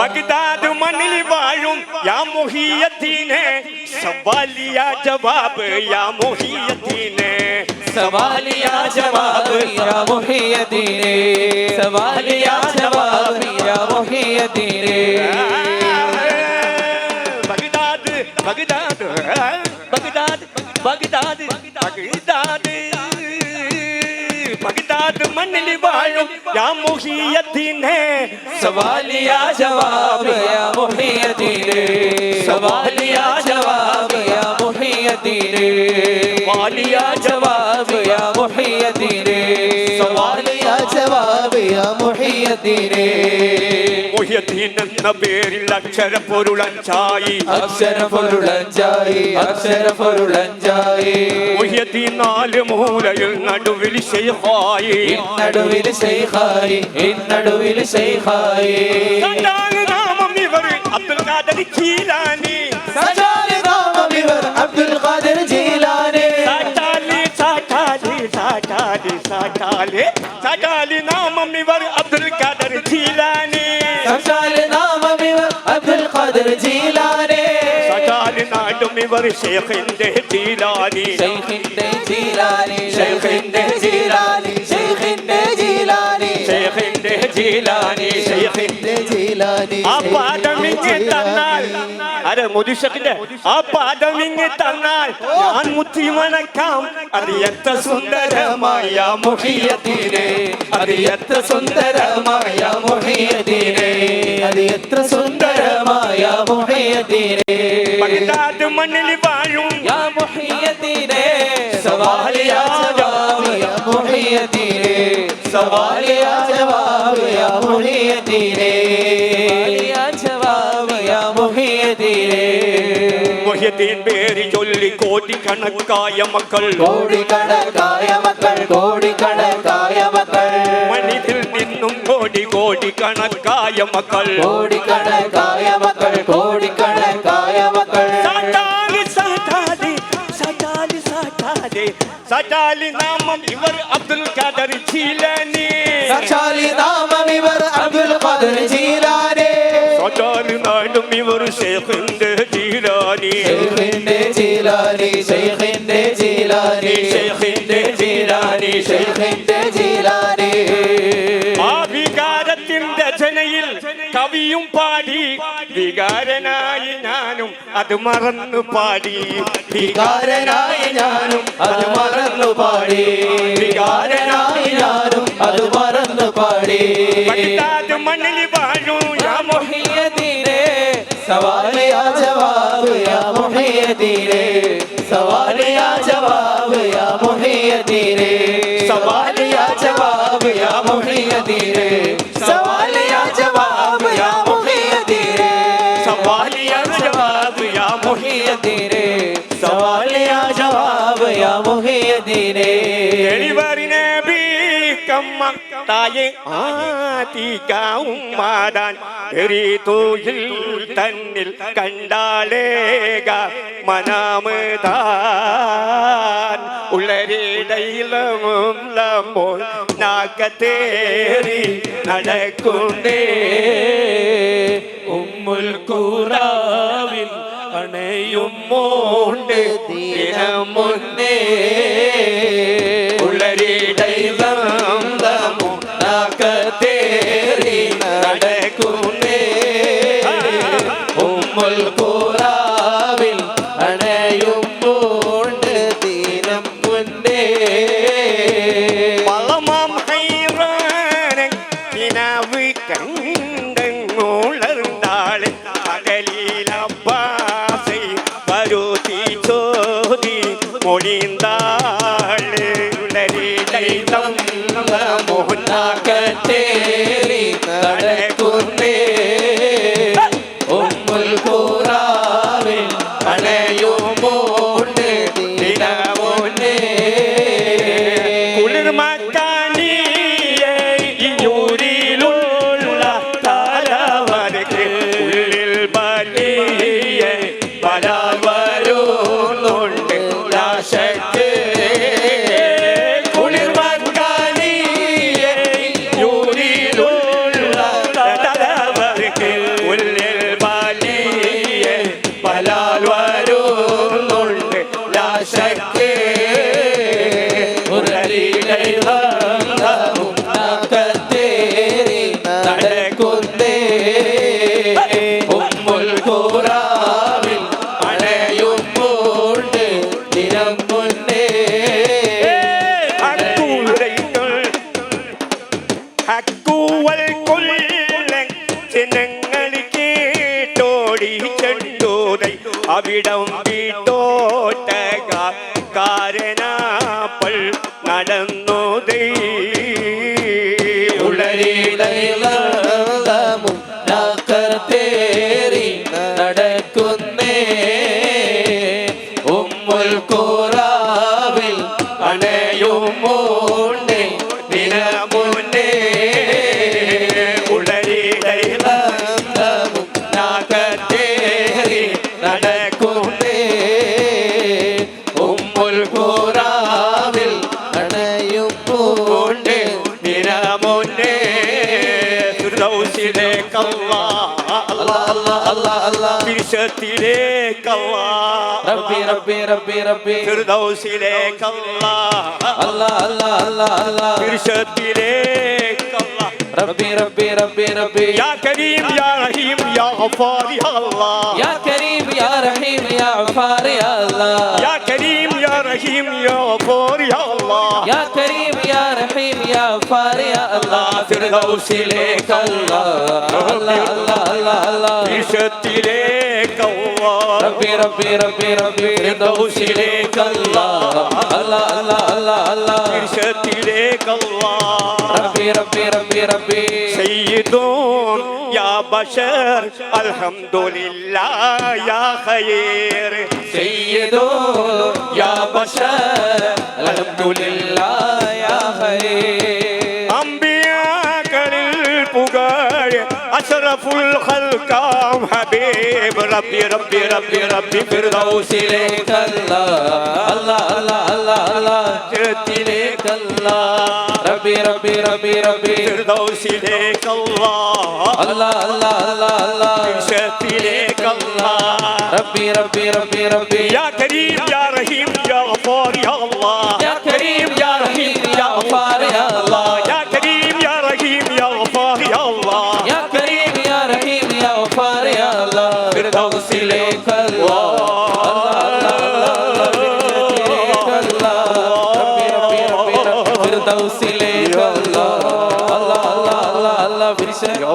Baghdad Manil वायुम या मोहियती ने सवालिया जवाब या मोहियती ने सवालिया जवाब या मोहियती ने सवालिया जवाब या मोहियती ने Baghdad Baghdad Baghdad Baghdad Baghdad. Baghdad മണ്ണിൽ വാഴും. യാ മുഹിയദ്ദീനെ. സവാലിയാ ജവാബ് യാ മുഹിയദ്ദീനെ. സവാലിയാ ജവാബ് യാ മുഹിയദ്ദീനെ. വാലിയാ ജവാബ് യാ മുഹിയദ്ദീനെ. മുഹ്യത്തിനെ പേരിൽ അക്ഷര പൊരുളഞ്ചായി അക്ഷര പൊരുളഞ്ചായി അക്ഷര പൊരുളഞ്ചായി നാല് മൂലയിൽ നടുവിൽ ശൈഹായി. നടുവിൽ ശൈഹായി നടുവിൽ ശൈഹായി. നാമം അബ്ദുൽ ജീലാനി. അബ്ദുൽ ജീലാനി. ഇവർ ഷേഖിന്റെ ജീലാനി. ശൈഖിന്റെ ജീലാനി ശൈഖിന്റെ ജീലാനി ശൈഖിന്റെ ജീലാനി. ഷേഖിന്റെ ജീലാനി ഷേഖിന്റെ ജീലാനി. ആ പാദമിങ്ങ് തന്നാൽ. മുദിഷക്കിന്റെ ആ പാദമിങ്ങ് തന്നാൽ ഞാൻ മുത്തി മണക്കാം അത് എത്ര സുന്ദരമായ മുഹിയത്തിനെ. അത് എത്ര സുന്ദരമായ മുഹിയതിനെ അത് എത്ര സുന്ദരമായ മുഹിയതിനെ ബഗ്ദാദ് മണ്ണിൽ വാഴും യാ മുഹിയതിനെ സവാലിയ ജവാബ് യാ മുഹിയദീനെ സവാലിയ ജവാബ് യാ മുഹിയദ്ദീൻ പേര് ചൊല്ലി കോടിക്കണക്കായ മക്കൾ. കോടിക്കണക്കായ മക്കൾ കോടിക്കണക്കായ മക്കൾ. മനിതിൽ നിന്നും കോടി കോടിക്കണക്കായ മക്കൾ. കോടിക്കണക്കായ മക്കൾ കോടിക്കണക്കായ മക്കൾ. സാറ്റാലി സാറ്റാലി സാറ്റാലി സാറ്റാലി. സാറ്റാലി നാമം ഇവർ അബ്ദുൽ ഖാദർ ജീലാനി. സച്ചാലി നാമം ഇവർ അബ്ദുൽ ഖാദർ ജീലാനി. സാറ്റാലി നാടും ഇവർ ഷേഖിന്റെ ജീലാനി. ശൈഖിന്റെ ജീലാനി ശൈഖിന്റെ ജീലാനി. ഷേഖിന്റെ ജീലാനി ശൈഖിന്റെ ജീലാനി. ആ വികാരത്തിന്റെ രചനയിൽ കവിയും പാടി വികാരനായി ഞാനും അത് മറന്നു പാടി. വികാരനായി ഞാനും അത് മറന്നു പാടി. വികാരനായി ഞാനും അത് മറന്നു പാടി. മണ്ണിൽ വാഴൂ മുഹിയദീനെ സവാലിയ ജവാബ് യാ സവാലിയാ ജവാബ് യാ മുഹിയദീനെ സവാലിയാ ജവാബ് യാ മുഹിയദീനെ സവാലിയാ ജവാബ് യാ മുഹിയദീനെ സവാലിയാ ജവാബ് യാ മുഹിയദീനെ സവാലിയാ ജവാബ് യാ ബീക്കമ്മ തായെ ആതികാവും മാതാൻ. തോയിൽ തന്നിൽ കണ്ടാലേക മനാമതാൻ. ഉള്ളരിടയിലും ലമ്പോൾ നാക്കത്തേറി നടക്കുന്നേ. ഉമ്മുൽ കൂറാവിൽ അണയും മോണ്ട് ദിനമുന്നേ. ഉമ്മുൽ കൂറാവിൽ അണയും മോണ്ട് شتيلك الله الله الله الله الله في شتيلك الله ربي ربي ربي ربي فردوس لك الله الله الله الله الله في شتيلك الله ربي ربي ربي ربي يا كريم يا رحيم يا غفار يا الله. يا كريم يا رحيم يا غفار يا الله. يا كريم يا رحيم يا غفور يا الله. يا كريم يا رحيم يا فار يا الله. فردوس لك الله. الله الله الله عشت لك الله. ربي ربي ربي ربي. فردوس لك الله. الله الله الله الله. عشت لك الله. ربي ربي ربي ربي. سيدون يا بشر. الحمد لله يا خير. سيد يا بشر الحمد لله يا خير. أنبياءك للبقايا أشرف الخلق أم ربي ربي ربي ربي فردوس إليك الله. الله الله الله الله جئت إليك الله. ربي ربي ربي ربي. فردوس ليك الله. الله الله الله الله. شفي ليك الله. ربي ربي ربي ربي. يا كريم يا رحيم يا غفار يا الله. يا كريم يا رحيم يا غفار يا الله. يا كريم يا رحيم يا غفار يا الله. يا كريم يا رحيم يا غفار يا الله. فردوس ليك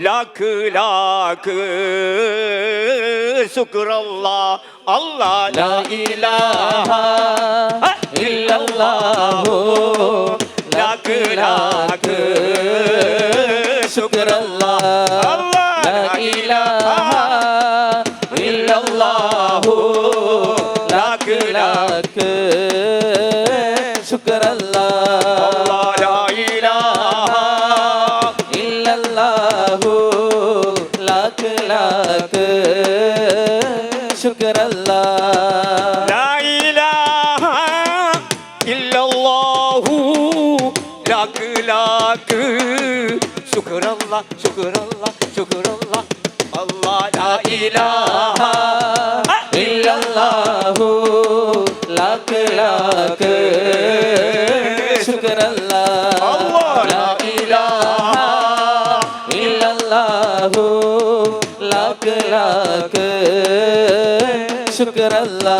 لك لك شكر الله الله لا إله إلا الله لك لك شكر الله لا إله إلا الله لك لك شكر الله ശുക്രുള്ള ശുക്രുള്ള അല്ലാ ഇലാഹ ഇല്ലല്ലാഹു. ലാക്ക് ലാക്ക്. ശുക്രല്ലാ ഇലാഹ ഇല്ലല്ലാഹു. ലാക്ക് ലാക്ക്. ശുക്രല്ലാ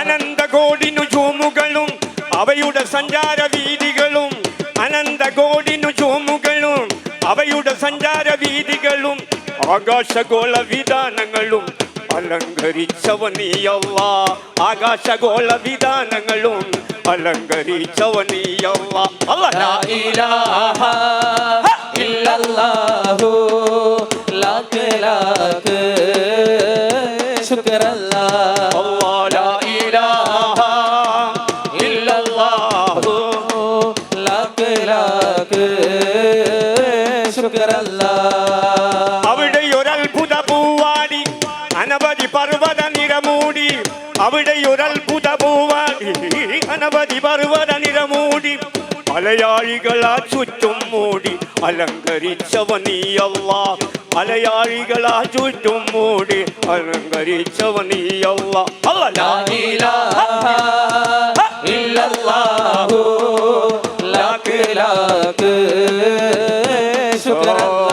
അനന്തകോടി നുജൂമുകളും അവയുടെ സഞ്ചാര സഞ്ചാര വീതികളും ആകാശഗോള വിധാനങ്ങളും അലങ്കരിച്ചവനീയല്ല ആകാശഗോള വിധാനങ്ങളും അലങ്കരിച്ചവനീയല്ല അല്ല മലയാളികളാ ചുറ്റും മൂടി അലങ്കരിച്ചവ നീ നീയല്ല മലയാളികളാ ചുറ്റും മൂടി അലങ്കരിച്ചവ നീയല്ല ഇല്ലല്ലാഹു. ലാക്ക് ലാക്ക്. ശുക്രല്ലാ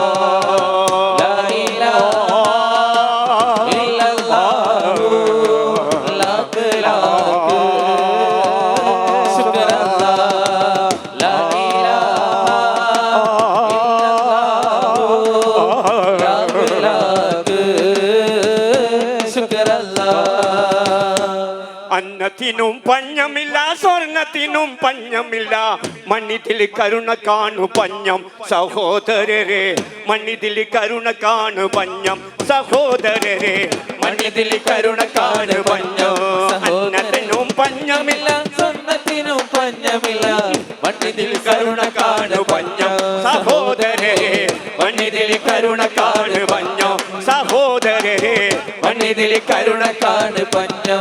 അന്നത്തിനും പഞ്ഞമില്ല സ്വർണത്തിനും പഞ്ഞമില്ല. മണ്ണിതിൽ കരുണ കാണു പഞ്ഞം സഹോദരരെ. മണ്ണിതിൽ കരുണ കാണു പഞ്ഞം സഹോദരരെ. മണ്ണിതിൽ കരുണ കാണു പഞ്ഞം അന്നത്തിനും പഞ്ഞമില്ല സ്വർണത്തിനും പഞ്ഞമില്ല. മണ്ണിതിൽ കരുണ കാണു പഞ്ഞം സഹോദരരെ. മണ്ണിതിൽ കരുണ കാണു പഞ്ഞം സഹോദരരെ. മണ്ണിതിൽ കരുണ കാണ് പഞ്ഞം.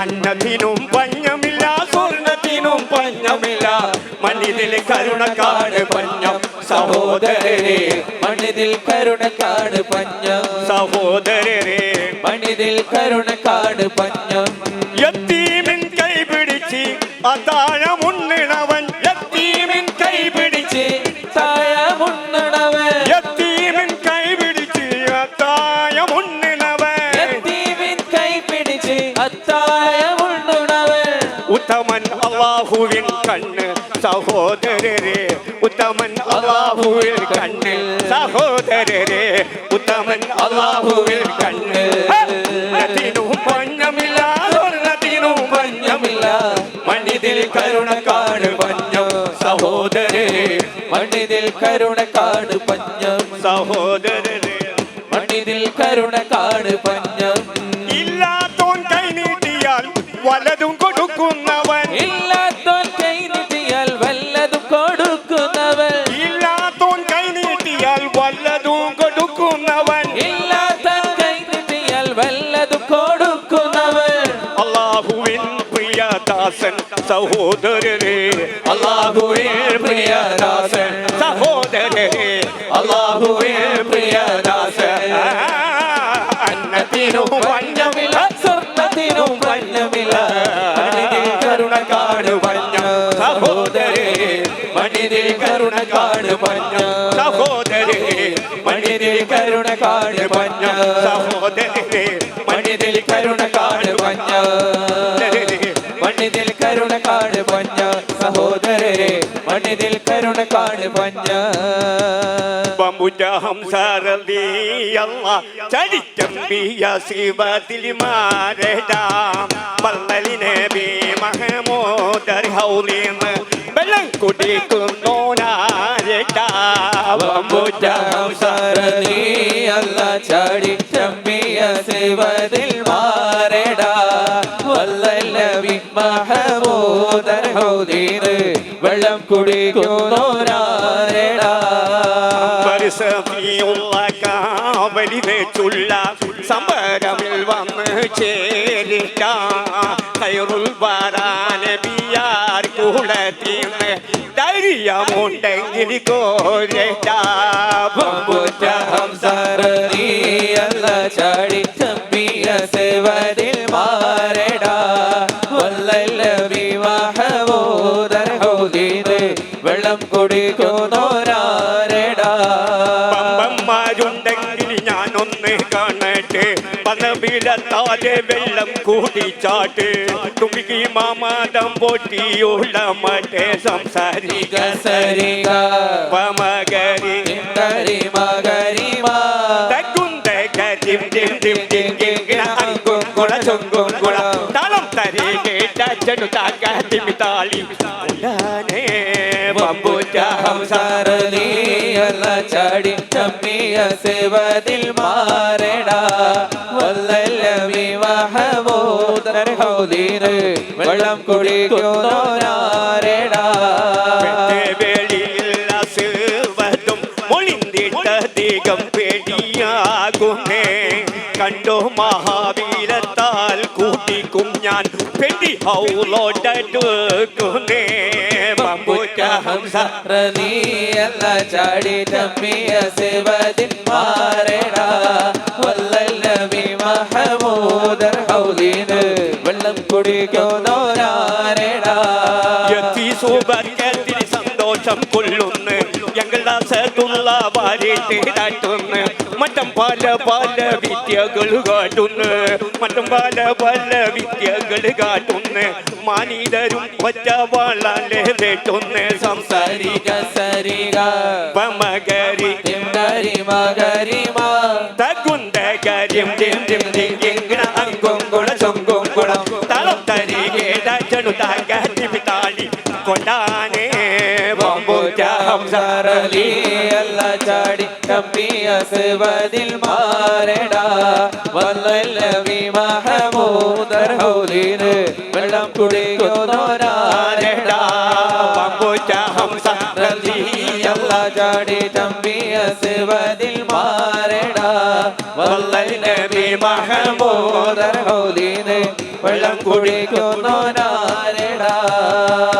അന്നത്തിനും പഞ്ഞമില്ല സ്വർണത്തിനും പഞ്ഞമില്ല. മണ്ണിതിൽ കരുണക്കാണ് പഞ്ഞം. സഹോദരരെ മണ്ണിതിൽ കരുണക്കാണ് പഞ്ഞം. സഹോദരരെ മണ്ണിതിൽ കരുണക്കാണ് പഞ്ഞം. എത്തീമിൻ കൈ പിടിച്ച് അള്ളാഹുവിൽ കണ്ണ് സഹോദരരെ ഉത്തമൻ അള്ളാഹുവിൽ കണ്ണ് അതിനും പഞ്ഞമില്ല അതിനും പഞ്ഞമില്ല മണ്ണിതിൽ കരുണ കാട് പഞ്ഞം. സഹോദരേ മണ്ണിതിൽ കരുണ കാണ് പഞ്ഞം. സഹോദരരെ മണ്ണിതിൽ കരുണ കാണ് പഞ്ഞം. ഇല്ലാത്തോൻ കൈ നീട്ടിയാൽ വലതും കൊടുക്കുന്നവൻ സഹോദരരെ അള്ളാഹുവേ പ്രിയദാസൻ. സഹോദരരെ അള്ളാഹുവേ പ്രിയദാസൻ. അന്നത്തിനും പഞ്ഞമില്ല സ്വർണത്തിനും മണ്ണിതിൽ കരുണ കാട് പഞ്ഞം സഹോദരേ മണ്ണിതിൽ കരുണ കാട് പഞ്ഞം സഹോദരേ മണ്ണിതിൽ കരുണ കാട് പഞ്ഞം സഹോദരേ മണ്ണിതിൽ കരുണ കാട് മണ്ണിതിൽ കരുണ കാട് പഞ്ഞ ഹൗലിന്ന് വെള്ളം അല്ല വല്ലല്ലവി മഹമൂദർ ഹൗദീന് വെള്ളം കുടിക്കുന്നോരാരടാ. സമരമിൽ വന്ന് ചേരിട്ട കയറുൽ വരാനബിയാർ കുളത്തിന് ധൈര്യമുണ്ടെങ്കിൽ ചാടി വല്ലല്ല വിവാഹമോദർ ഹൗദീന് വെള്ളം കുടിക്കുന്നോരാരടാ പമ്പന്മാരുണ്ടെങ്കിൽ ഞാനൊന്ന് കാണട്ടെ. പനവിടത്താതെ വെള്ളം കൂടിച്ചാട്ട് തുമ്പിക്ക് മാമാതം പൊട്ടിയുള്ള മറ്റേ സംസാരിക സരിക. പമകരി കരി മകരി മാകുന്ത അങ്കും കുള ചൊങ്കും കുള താളം തരി കേട്ടു താക തിമിതാളി ഉലാനേ പമ്പുറ്റ ഹംസ ഹംസരതി അല്ല ചാടി ചമ്മിയ സേവതിൽ മാറടാ. വല്ലല്ല വിവാഹമോദർ ഹൗദീന് വെള്ളം കുടിക്കുന്നോരാരട മൊളിന്തിട്ടധികം പേടിയാകുന്നേ. കണ്ടോ മഹാവി ഞാൻ പെട്ടി ഹൗലോട്ടുന്നേ പമ്പുറ്റ ഹംസ അല്ല ചാടി ചമ്മിയ സേവതിൽ മാറടാ വല്ലല്ല വിവാഹമോദർ ഹൗദീന് വെള്ളം കുടിക്കുന്നോരാരടാ യത്തി സുബർക്കത്തിൽ സന്തോഷ കൊള്ളുന്നു. ഞങ്ങളുടെ സത്തുള്ള വാരിട്ട് താട്ടുന്നു മറ്റം പല പല വിദ്യകൾ കാട്ടുന്നു. മറ്റം പല പല വിദ്യകൾ കാട്ടുന്നു. മാനീതരും ഒറ്റ വാളാലെ വേട്ടുന്നു. സംസാരിക സരിക. പമകരി ഗരി മ ഗരി മ. തകുന്ത കാര്യം ഡിം ഡിം ഡിം ഇങ്ങണ അങ്കും കുള ചൊങ്കും കുളം. തളം തരി കേടു താക താളി കൊണ്ടാനേ ബൊമ്പുജാഹം സാരലി കമ്പി അസ്വദിൽ മാരടാ വല്ലല്ലവി മഹമൂദർ ഹൗലിന് വെള്ളം കുടിക്കുന്നോരാരടാ ബൊമ്പുജാഹം സാരലി അല്ല ചാടി തമ്പി അസ്വദിൽ മാരടാ വല്ലല്ലവി മഹമൂദർ ഹൗലിന് വെള്ളം കുടിക്കുന്നോരാരടാ